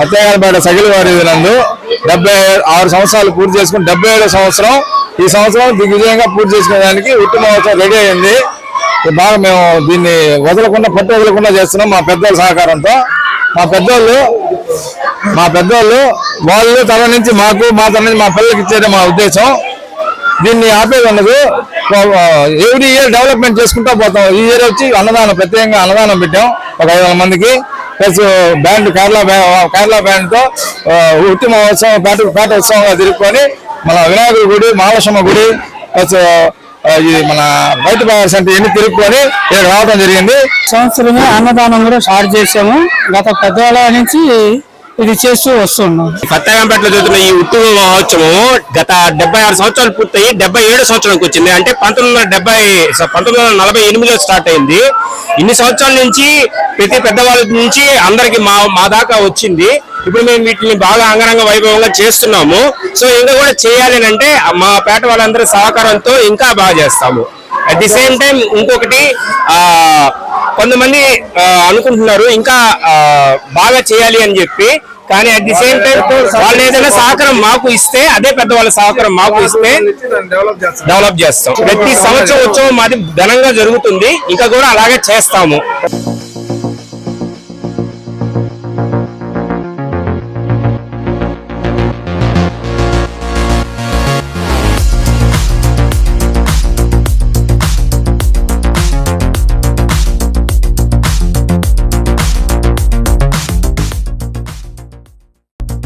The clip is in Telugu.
సత్యనారాయణపేట సగిలి వారి నందు డెబ్బై ఆరు సంవత్సరాలు పూర్తి చేసుకుని డెబ్బై ఏడో సంవత్సరం. ఈ సంవత్సరం దిగ్విజయంగా పూర్తి చేసుకునేదానికి ఉట్టి మహోత్సవం రెడీ అయింది. బాగా మేము దీన్ని వదలకుండా పట్టు వదలకుండా చేస్తున్నాం మా పెద్దల సహకారంతో. మా పెద్దోళ్ళు మా పెద్దోళ్ళు వాళ్ళు తన నుంచి మాకు మా తన నుంచి మా పిల్లలకి ఇచ్చేదే మా ఉద్దేశం. దీన్ని ఆపేది ఉండదు ఎవ్రీ ఇయర్ డెవలప్మెంట్ చేసుకుంటూ పోతాం. ఈ ఇయర్ వచ్చి అన్నదానం ప్రత్యేకంగా అన్నదానం పెట్టాం. ఒక ఐదు వందల మందికి. ప్లస్ బ్యాండ్ కేరళ బ్యా- కేరళ బ్యాండ్తో uh, ఆ, ఉట్టి మహోత్సవం పేట పేట ఉత్సవంగా జరుపుకొని మన వినాయకుడి గుడి మహాలక్ష్మ గుడి ప్లస్ uh, uh, ఇది మన బయట బజార్ అంటే ఇవన్నీ తిరుక్కొని ఇక్కడ రావడం జరిగింది. సంవత్సరమే అన్నదానం కూడా స్టార్ట్ చేసాము గత పెద్దవాళ్ళ నుంచి ఇది చేస్తూ వస్తున్నాం. కొత్తగాంపేటలో జరుగుతున్న ఈ ఉత్తమ మహోత్సవం గత డెబ్బై ఆరు సంవత్సరాలు పూర్తయి డెబ్బై ఏడు సంవత్సరానికి వచ్చింది. అంటే పంతొమ్మిది వందల డెబ్బై పంతొమ్మిది వందల నలభై ఎనిమిదిలో స్టార్ట్ అయింది. ఇన్ని సంవత్సరాల నుంచి ప్రతి పెద్దవాళ్ళ నుంచి అందరికి మా మా దాకా వచ్చింది. ఇప్పుడు మేము వీటిని బాగా అంగరంగ వైభవంగా చేస్తున్నాము. సో ఇంకా కూడా చేయాలి అని అంటే మా పేట వాళ్ళందరి సహకారంతో ఇంకా బాగా చేస్తాము. అట్ ది సేమ్ టైం ఇంకొకటి ఆ కొంతమంది అనుకుంటున్నారు ఇంకా బాగా చేయాలి అని చెప్పి. కానీ అట్ ది సేమ్ టైం వాళ్ళు ఏదైనా సహకారం మాకు ఇస్తే అదే పెద్ద వాళ్ళ సహకారం మాకు ఇస్తే డెవలప్ చేస్తాం. ప్రతి సంవత్సరం ఉత్సవం మాది ఘనంగా జరుగుతుంది. ఇంకా కూడా అలాగే చేస్తాము.